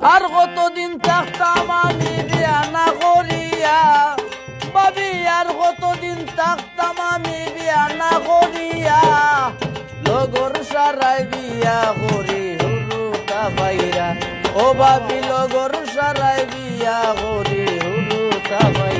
আর কতদিন থাকতাম আমি বিয়া না করিয়া? ভাবি, আর কতদিন থাকতাম আমি বিয়া না করিয়া? লগর সারাই বিয়া করি হুরুতা বাইরা ও ভাবি, লগর সারাই বিয়া করি হুরুতা বাইরা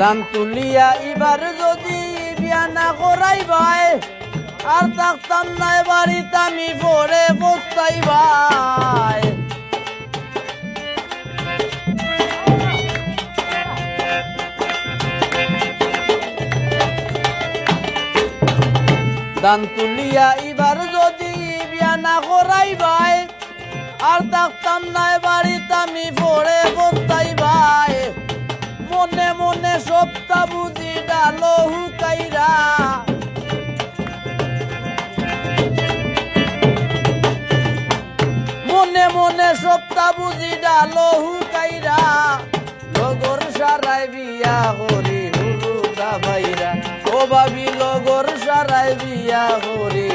দান তুলিয়া এবার যদি বিয়া না করাই ভাই আর থাকতাম না বাড়িতে আমি পরে বসতাই ভাই দান তুলিয়া এবার যদি বিয়া না করাই ভাই আর থাকতাম না বাড়িতে আমি পরে বসতাই সপ্তাহ বুঝি ডালো হুকাইরা। মনে মনে সপ্তাহ বুঝি ডালো হুকাইরা। লগর সারাই বিয়া করি হুরুটা বাইরা ও ভাবি, লগর সারাই বিয়া করি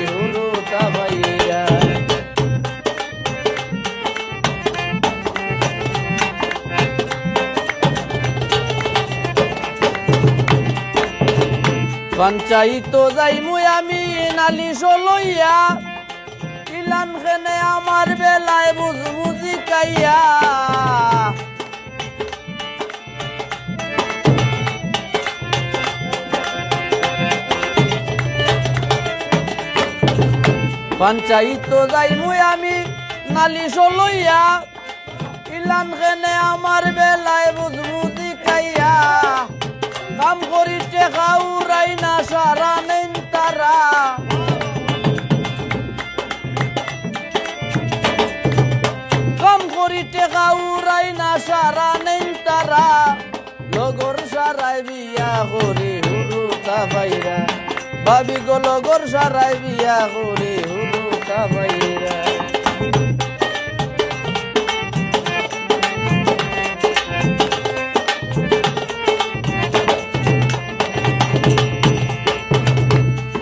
পঞ্চায়ত যাইমু আমি, নালিশ লইয়া। ইলান খেনে আমার বেলায় বুঝবুঝি কাইয়া। পঞ্চায়ত যাইমু আমি, নালিশ লইয়া। ইলান খেনে আমার বেলায় বুঝবুঝি কাইয়া কাম করি টেকা উড়াই না সারা নেন তারা। কাম করি উড়াই না সারা নেন তারা। লগর সারাই বিয়া করি হুরুটা বাইরা ভাবি গো লগর সারাই বিয়া করি হুরু হুরুটা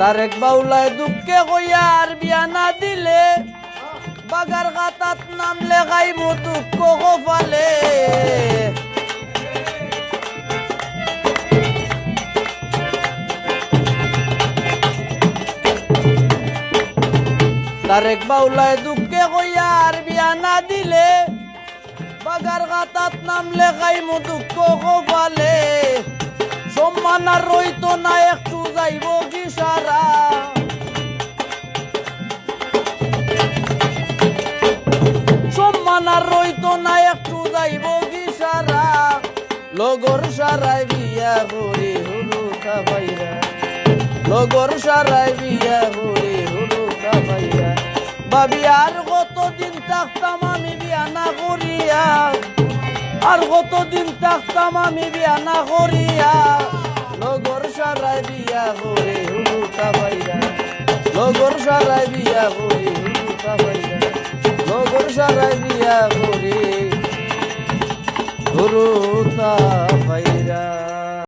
বাইরা তারেক বাউলায় দুঃখে কইয়া আর বিয়া না দিলে, বাগার গাতাত নাম লেখাইব দুঃখ কপালে। তারেক বাউলায় দুঃখে কইয়া আর বিয়া না দিলে, বাগার গাতাত নাম লেখাইব দুঃখ কপালে। সম্মান আর রইতো না একটু যাইব কি সারা? সম্মান আর রইতো না, একটু যাইব কি সারা? লগর সারাই বিয়া করি হুরুটা বাইরা লগর সারাই বিয়া করি হুরুটা বাইরা ভাবি, আর কতদিন থাকতাম আমি বিয়া না করিয়া? আর কতদিন থাকতাম আমি বিয়া না করিয়া? লগর সারাই বিয়া করে লগর সারাই বিয়া করে হুরুতা বাইরা